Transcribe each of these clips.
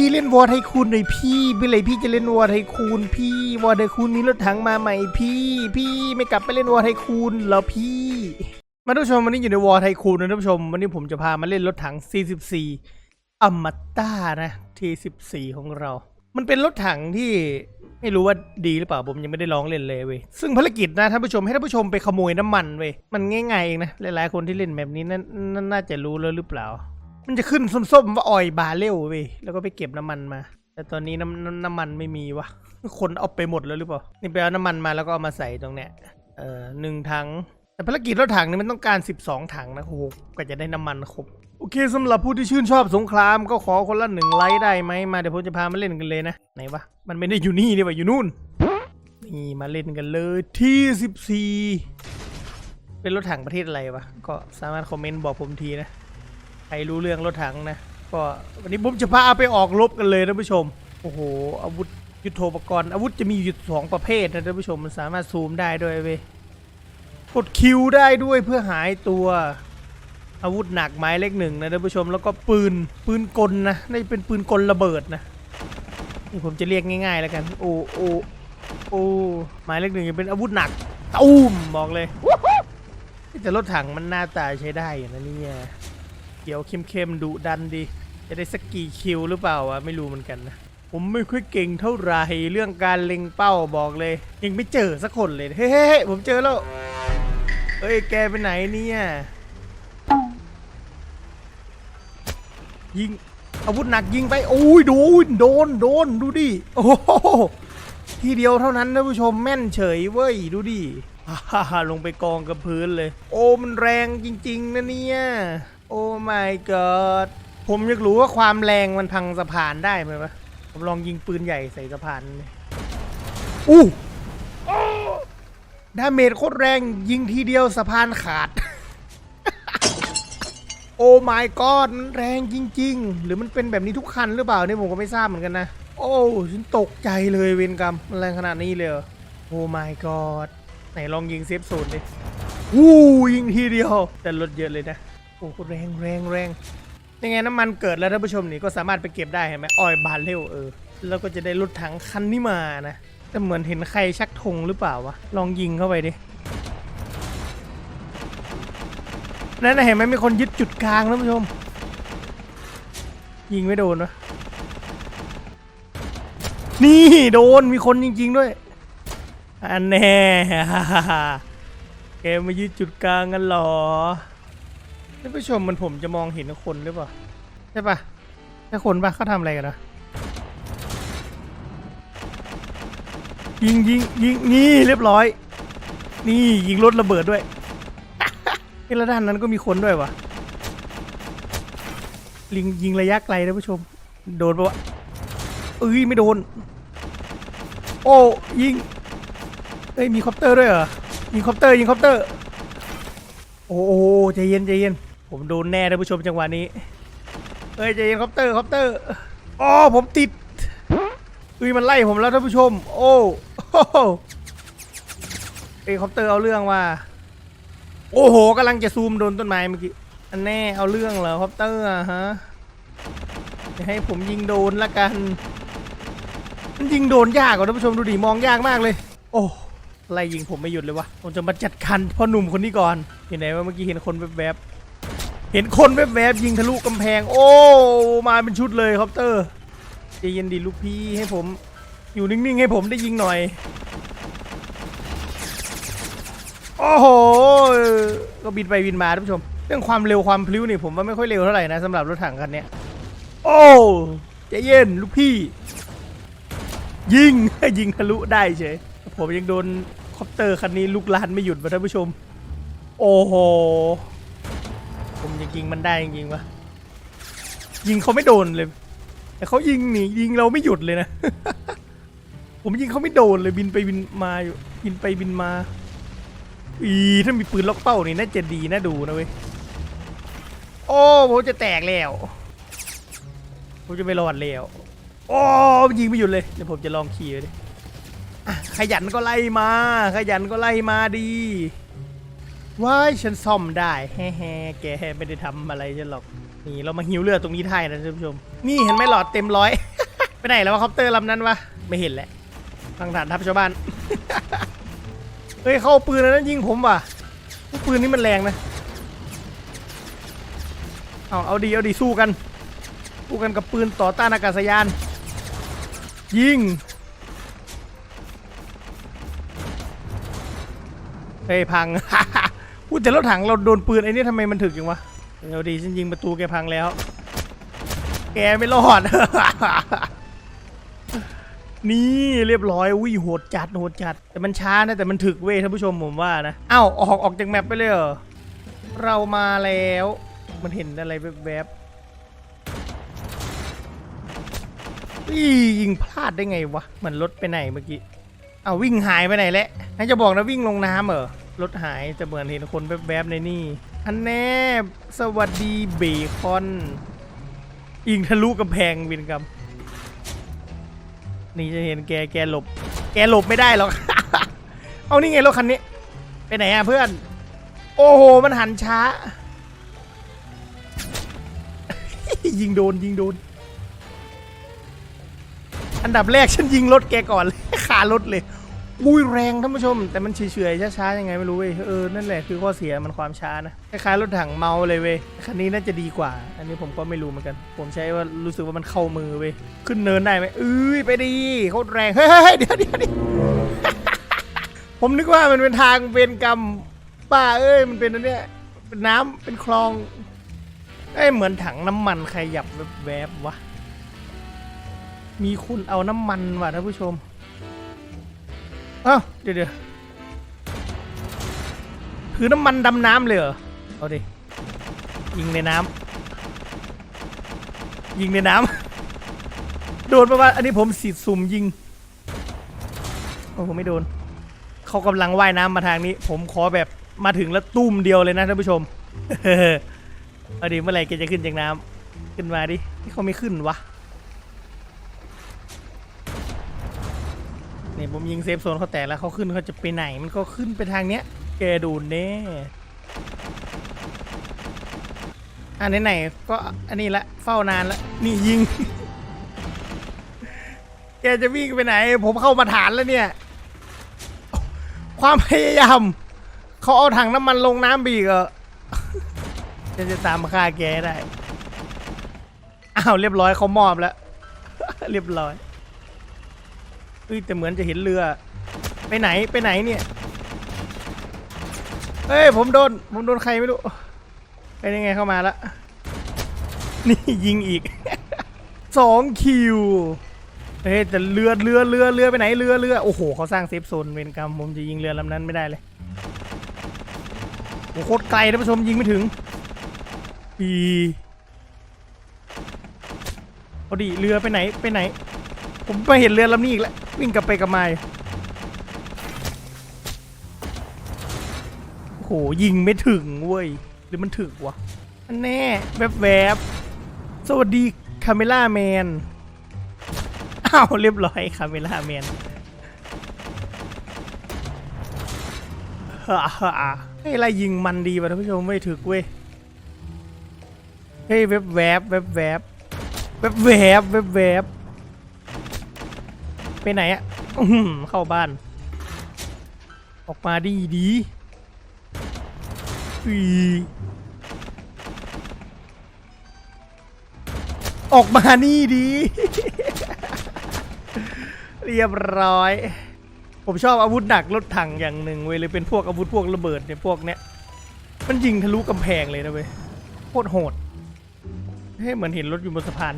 พี่เล่นวอร์ไทคูนหน่อยพี่เมื่อไหร่พี่จะเล่นวอร์ไทคูนพี่วอร์ไทคูนมีรถถังมาใหม่พี่ พี่ไม่กลับไปเล่นวอร์ไทคูนเหรอพี่มาท่านผู้ชมวันนี้อยู่ในวอร์ไทคูนนะท่านผู้ชมวันนี้ผมจะพามาเล่นรถถัง C14 อมตะนะ T14 ของเรา มันเป็นรถถังที่ไม่รู้ว่าดีหรือเปล่าผมยังไม่ได้ลองเล่นเลยเว้ยซึ่งภารกิจนะท่านผู้ชมให้ท่านผู้ชมไปขโมยน้ำมันเว้ยมันง่ายๆเองนะหลายๆคนที่เล่นแบบนี้นั่นน่าจะรู้แล้วหรือเปล่า มันจะขึ้นส้มๆว่าออยบาเรลเว้ยแล้วก็ไปเก็บน้ำมันมา แต่ตอนนี้น้ำน้ำน้ำมันไม่มีวะคนเอาไปหมดแล้วหรือเปล่านี่ไปเอาน้ำมันมาแล้วก็เอามาใส่ตรงเนี้ยเอ่อหนึ่งถังแต่ภารกิจรถถังนี่มันต้องการ 12 ถังนะโอ้โหก็จะได้น้ำมันครบโอเคสำหรับผู้ที่ชื่นชอบสงครามก็ขอคนละหนึ่งไลค์ได้ไหมมาเดี๋ยวผมจะพามาเล่นกันเลยนะไหนวะมันไม่ได้อยู่นี่นี่วะอยู่นู่นนี่มาเล่นกันเลยที่ 14 เป็นรถถังประเทศอะไรวะก็สามารถคอมเมนต์บอกผมทีนะ ใครรู้เรื่องรถถังนะก็วันนี้ผมจะพาไปออกรบกันเลยท่านผู้ชม โอ้โหอาวุธยุทโธปกรณ์อาวุธจะมีอยู่สองประเภทนะท่านผู้ชมมันสามารถซูมได้ด้วยเว้ยกดคิวได้ด้วยเพื่อหายตัวอาวุธหนักไม้เลขหนึ่งนะท่านผู้ชมแล้วก็ปืนปืนกลนะนี่เป็นปืนกลระเบิดนะนี่ผมจะเรียกง่ายๆแล้วกันโอ้โอ้โอ้ไม้เลขหนึ่งเป็นอาวุธหนักตุ้มบอกเลยแต่รถถังมันหน้าตาใช้ได้อยู่นะเนี่ย เขียวเข้มๆดุดันดี จะได้สักกี่คิวหรือเปล่าวะไม่รู้เหมือนกันนะ ผมไม่ค่อยเก่งเท่าไหร่เรื่องการเล็งเป้าบอกเลย ยังไม่เจอสักคนเลย เฮ้ยผมเจอแล้วเฮ้ยแกไปไหนเนี่ย ยิงอาวุธหนักยิงไปโอ้ยโดนโดนโดนดูดิโอ้โหทีเดียวเท่านั้นท่านผู้ชมแม่นเฉยเว้ยดูดิฮ่าฮ่าลงไปกองกับพื้นเลย โอ้มันแรงจริง ๆ นะเนี่ย โอ้ my god ผมอยากรู้ว่าความแรงมันพังสะพานได้ไหมวะ ผมลองยิงปืนใหญ่ใส่สะพานเลยอู้ดาเมจโคตรแรงยิงทีเดียวสะพานขาด โอ้ my god มันแรงจริง ๆ หรือมันเป็นแบบนี้ทุกคันหรือเปล่าเนี่ยผมก็ไม่ทราบเหมือนกันนะ โอ้ฉันตกใจเลยเวนกรรมมันแรงขนาดนี้เลยโอ้ my god ไหนลองยิงเซฟโซนดิวู้ยิงทีเดียว แต่ลดเยอะเลยนะ โอ้แรงแรงแรงยังไงน้ำมันเกิดแล้วท่านผู้ชมนี่ก็สามารถไปเก็บได้เห็นไหมออยบาร์เรลเออแล้วก็จะได้รถถังคันนี้มานะแต่เหมือนเห็นใครชักธงหรือเปล่าวะลองยิงเข้าไปดินั่นนะเห็นไหมมีคนยึดจุดกลางท่านผู้ชม ยิงไม่โดนวะนี่โดนมีคนจริง ๆ ด้วยอันแน่แกมมายึดจุดกลางกันหรอ ท่านผู้ชมมันผมจะมองเห็นคนหรือเปล่าใช่ปะใช่คนปะเขาทำอะไรกันนะยิงยิงยิงนี่เรียบร้อย นี่ยิงรถระเบิดด้วยเฮ้ยแล้วด้านนั้นก็มีคนด้วยวะลิงยิงระยะไกลนะผู้ชม โดนปะวะเอ้ยไม่โดน โอ้ยิงเอ้ยมีคอปเตอร์ด้วยเหรอยิงคอปเตอร์ยิงคอปเตอร์โอ้โหใจเย็นใจเย็น ผมโดนแน่ท่านผู้ชมจังหวะนี้ เอ้ยใจเย็นคอปเตอร์คอปเตอร์อ๋อผมติดอุ้ยมันไล่ผมแล้วท่านผู้ชม โอ้โอ้โหเอคอปเตอร์เอาเรื่องว่า โอ้โหกำลังจะซูมโดนต้นไม้เมื่อกี้อันแน่เอาเรื่องเหรอคอปเตอร์อะฮะจะให้ผมยิงโดนละกันมันยิงโดนยากกว่าท่านผู้ชมดูดิมองยากมากเลย โอ้ไล่ยิงผมไม่หยุดเลยวะผมจะมาจัดการพ่อหนุ่มคนนี้ก่อนเห็นไหนว่าเมื่อกี้เห็นคนแวบๆ เห็นคนแวบๆยิงทะลุกำแพง โอ้ มาเป็นชุดเลยคอปเตอร์ใจเย็นดีลูกพี่ให้ผม อยู่นิ่งๆให้ผมได้ยิงหน่อย โอ้โห ก็บินไปบินมาท่านผู้ชม เรื่องความเร็วความพลิ้วนี่ผมว่าไม่ค่อยเร็วเท่าไหร่นะสำหรับรถถังคันนี้โอ้ใจเย็นลูกพี่ ยิงยิงทะลุได้เฉยผมยังโดนคอปเตอร์คันนี้ลุกลานไม่หยุดมาท่านผู้ชม โอ้โห ผมจะยิงมันได้จริงๆวะยิงเขาไม่โดนเลย แต่เขายิงหนียิงเราไม่หยุดเลยนะ ผมยิงเขาไม่โดนเลยบินไปบินมาอยู่บินไปบินมา อีถ้ามีปืนล็อกเป้านี่น่าจะดีน่าดูนะเว้ย โอ้ผมจะแตกแล้วผมจะไม่รอดแล้วโอ้ยิงไม่หยุดเลยเดี๋ยวผมจะลองขี่เลยดิขยันก็ไล่มา ขยันก็ไล่มาดี ว้ายฉันซ่อมได้แฮ่แกไม่ได้ทำอะไรฉันหรอก นี่เรามาหิวเลือดตรงนี้ไทยนะท่านผู้ชม นี่เห็นไหมหลอดเต็มร้อย ไปไหนแล้ววะคอปเตอร์ลำนั้นวะ ไม่เห็นแหละทางฐานทัพชาวบ้าน เฮ้ยเข้าปืนแล้วนะยิงผมว่ะปืนนี้มันแรงนะ เอาเอาดีเอาดีสู้กัน สู้กันกับปืนต่อต้านอากาศยาน ยิงเฮ้ยพัง พูดแต่รถถังเราโดนปืนไอ้นี่ทำไมมันถึกจังวะเดี๋ยวดีฉันยิงประตูแกพังแล้ว แกไม่รอด นี่เรียบร้อยอุ้ยโหดจัดโหดจัด แต่มันช้านะแต่มันถึกเว้ยท่านผู้ชมผมว่านะอ้าวออกออกจากแมปไปเลยเหรอเรามาแล้ว มันเห็นอะไรแวบๆอียิงพลาดได้ไงวะ มันรถไปไหนเมื่อกี้เอาววิ่งหายไปไหนแล้วน่าจะบอกนะวิ่งลงน้ำเหรอ รถหายแต่เหมือนเห็นคนแวบๆในนี่ อันแน่สวัสดีเบคอนยิงทะลุกำแพงวินกรรมนี่จะเห็นแกแกหลบ แกหลบไม่ได้หรอก เอานี่ไงรถคันนี้ ไปไหนอะเพื่อน โอ้โห มันหันช้า ยิงโดนยิงโดน อันดับแรกฉันยิงรถแกก่อนเลยขารถเลย อุ้ยแรงท่านผู้ชม แต่มันเฉยๆช้าๆยังไงไม่รู้เว้ยเออนั่นแหละคือข้อเสียมันความช้านะคล้ายๆรถถังเมาเลยเว้ยคันนี้น่าจะดีกว่า อันนี้ผมก็ไม่รู้เหมือนกัน ผมใช้ว่ารู้สึกว่ามันเข้ามือเว้ยขึ้นเนินได้ไหมเอ้ยไปดีโคตรแรงเฮ้ยเดี๋ยวเดี๋ยวเดี๋ยวผมนึกว่ามันเป็นทางเวรกรรมป้าเอ้ยมันเป็นอันเนี้ยเป็นน้ำเป็นคลองเอ้ยเหมือนถังน้ำมันขยับแวบๆวะมีคุณเอาน้ำมันว่ะท่านผู้ชม อ้าวเดี๋ยวเดี๋ยวถือน้ำมันดำน้ำเลยเหรอ เอาดิ ยิงในน้ำยิงในน้ำ โดนประมาณอันนี้ผมสีดสุ่มยิง โอ้ผมไม่โดน เขากำลังว่ายน้ำมาทางนี้ ผมขอแบบมาถึงแล้วตุ้มเดียวเลยนะท่านผู้ชม เอาดิเมื่อไหร่แกจะขึ้นจากน้ำขึ้นมาดิที่เขาไม่ขึ้นวะ นี่ผมยิงเซฟโซนเขาแตกแล้วเขาขึ้นเขาจะไปไหนมันก็ขึ้นไปทางเนี้ยแกดูแน่อันไหนๆก็อันนี้ละเฝ้านานละนี่ยิง แกจะวิ่งไปไหน ผมเข้ามาฐานแล้วเนี่ย ความพยายามเขาเอาถังน้ำมันลงน้ำบีกเหรอจะจะตามฆ่าแกได้อ้าวเรียบร้อยเขามอบแล้ว เรียบร้อย เฮ้ยแต่เหมือนจะเห็นเรือ ไปไหนไปไหนเนี่ยเฮ้ยผมโดนผมโดนใครไม่รู้ไปยังไงเข้ามาละนี่ยิงอีกสองคิวเฮ้ยแต่เรือเรือเรือเรือไปไหนเรือเรือโอ้โหเขาสร้างเซฟโซนเวรกรรมผมจะยิงเรือลำนั้นไม่ได้เลยโอ้โคตรไกลท่านผู้ชมยิงไม่ถึงอีเอดิเรือไปไหนไปไหน ผมไปเห็นเรือลำนี้อีกแล้ว วิ่งกลับไปกลับมาโอ้โหยิงไม่ถึงเว้ย หรือมันถึกวะอันแน่แวบแวบสวัสดีคาเมล่าแมนอ้าวเรียบร้อยคาเมล่าแมนฮ่าฮ่าเฮ้ยอะไรยิงมันดีว่ะท่านผู้ชมไม่ถึกเว้ยเฮ้ยแวบแวบแวบแวบแวบแวบแวบแวบ ไปไหนอะอื้อหือเข้าบ้าน ออกมาดีดีอีออกมานี่ดี เรียบร้อย ผมชอบอาวุธหนักรถถังอย่างหนึ่งเว้ยเลยเป็นพวกอาวุธพวกระเบิดเนี่ยพวกเนี้ยมันยิงทะลุกำแพงเลยนะเว้ยโคตรโหดเฮ้ยเหมือนเห็นรถอยู่บนสะพาน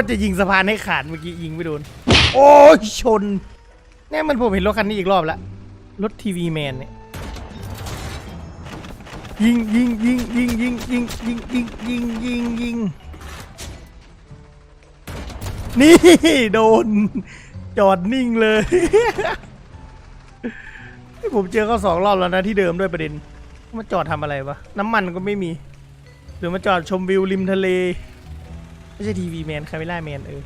ตรจะยิงสะพานให้ขาดเมื่อกี้ยิงไม่โดน โอ้ยชนเนี่ยมันผมเห็นรถคันนี้อีกรอบละรถทีวีแมนเนี่ยยิงยิงยิงยิงยิงยิงยิงยิงยิงยิงยิงนี่โดน จอดนิ่งเลยนี่ผมเจอเขาสองรอบแล้วนะที่เดิมด้วยประเด็นมาจอดทำอะไรวะน้ำมันก็ไม่มีหรือมาจอดชมวิวริมทะเล ไม่ใช่ทีวีแมนคาเมล่าแมนเออ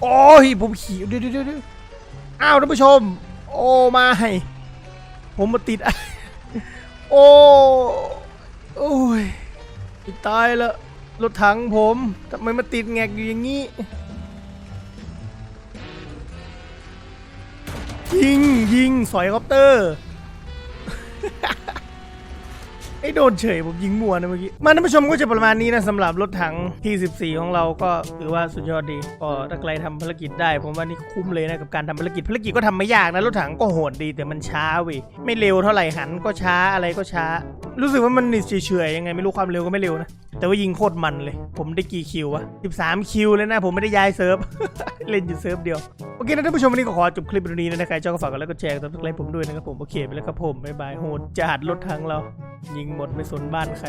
โอ้ยผมขี่เดี๋ยวเดี๋ยวเดี๋ยวอ้าวท่านผู้ชม โอ้ไม่ผมมาติด โอ้โอ้ยตายละรถถังผมทำไมมาติดแงกอยู่อย่างนี้ยิงยิงสอยคอปเตอร์ ไอ้โดนเฉยผมยิงมัวนะเมื่อกี้มาท่านผู้ชมก็จะประมาณนี้นะสำหรับรถถังที่14ของเราก็ถือว่าสุดยอดดีก็ถ้าใครทำภารกิจได้ ผมว่านี่คุ้มเลยนะกับการทำภารกิจภารกิจก็ทำไม่ยากนะรถถังก็โหดดีแต่มันช้าเว้ยไม่เร็วเท่าไหร่หันก็ช้าอะไรก็ช้า รู้สึกว่ามันเฉยเฉยๆยังไงไม่รู้ความเร็วก็ไม่เร็วนะ แต่ว่ายิงโคตรมันเลย ผมได้กี่คิววะ 13 คิวเลยนะ ผมไม่ได้ย้ายเซิร์ฟ เล่นอยู่เซิร์ฟเดียว โอเคนะท่านผู้ชมวันนี้ก็ขอจบคลิปตรงนี้นะใครชอบก็ฝากกดไลค์กดแชร์กดติดตามผมด้วยนะครับผม โอเคไปแล้วครับผม บ๊ายบาย โหดจัดรถถังเรา ยิงหมดไม่สนบ้านใคร